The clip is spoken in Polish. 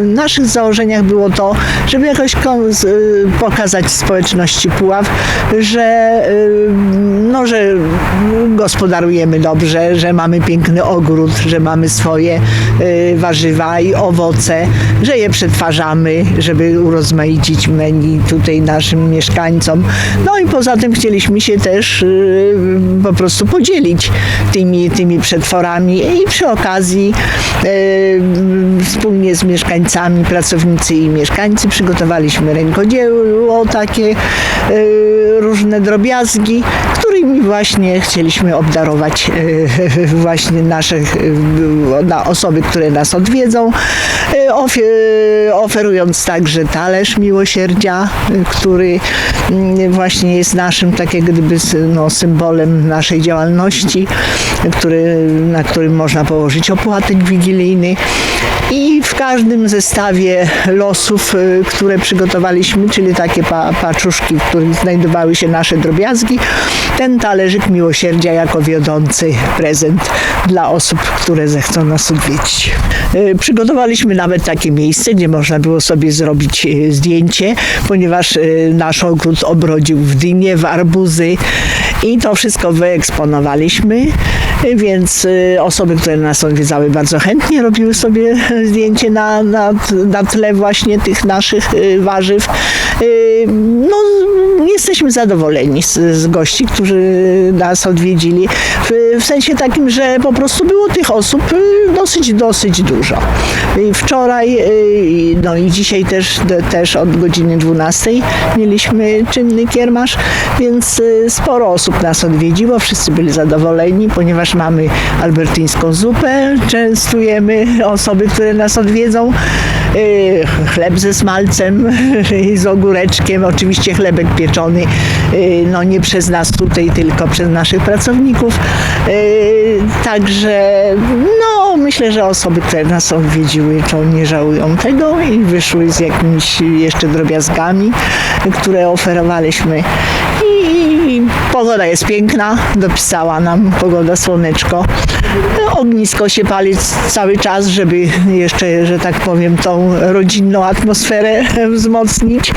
W naszych założeniach było to, żeby jakoś y, pokazać społeczności Puław, że, y, no, że gospodarujemy dobrze, że mamy piękny ogród, że mamy swoje y, warzywa i owoce, że je przetwarzamy, żeby urozmaicić menu tutaj naszym mieszkańcom. No i poza tym chcieliśmy się też po prostu podzielić tymi, tymi przetworami i przy okazji wspólnie z mieszkańcami, pracownicy i mieszkańcy przygotowaliśmy rękodzieło takie y, różne drobiazgi, którymi właśnie chcieliśmy obdarować y, właśnie naszych na osoby, które nas odwiedzą, y, oferując także talerz miłosierdzia, który właśnie jest naszym tak gdyby no, symbolem naszej działalności, który, na którym można położyć opłatek wigilijny. I w każdym zestawie losów, y, które przygotowaliśmy, czyli takie pa, paczuszki, w których znajdowały się nasze drobiazgi, ten talerzyk miłosierdzia jako wiodący prezent dla osób, które zechcą nas odwiedzić. Y, Przygotowaliśmy nawet takie miejsce, gdzie można było sobie zrobić y, zdjęcie, ponieważ nasz ogród obrodził w dynie, w arbuzy i to wszystko wyeksponowaliśmy, więc y, osoby, które nas odwiedzały bardzo chętnie robiły sobie zdjęcie na, na, na tle właśnie tych naszych y, warzyw. Y, No, jesteśmy zadowoleni z, z gości, którzy nas odwiedzili. W, w sensie takim, że po prostu było tych osób y, dosyć, dosyć dużo. Wczoraj, y, no i dzisiaj też, też od godziny 12 mieliśmy czynny kiermasz, więc sporo osób nas odwiedziło, wszyscy byli zadowoleni, ponieważ mamy albertyńską zupę, częstujemy osoby, które nas odwiedzą, chleb ze smalcem i z ogóreczkiem, oczywiście chlebek pieczony, y, no nie przez nas tutaj, tylko przez naszych pracowników. Y, Także no myślę, że osoby, które nas odwiedziły, to nie żałują tego i wyszły z jakimiś jeszcze drobiazgami, które oferowaliśmy. Pogoda jest piękna, dopisała nam pogoda słoneczko. Ognisko się pali cały czas, żeby jeszcze, że tak powiem, tą rodzinną atmosferę wzmocnić.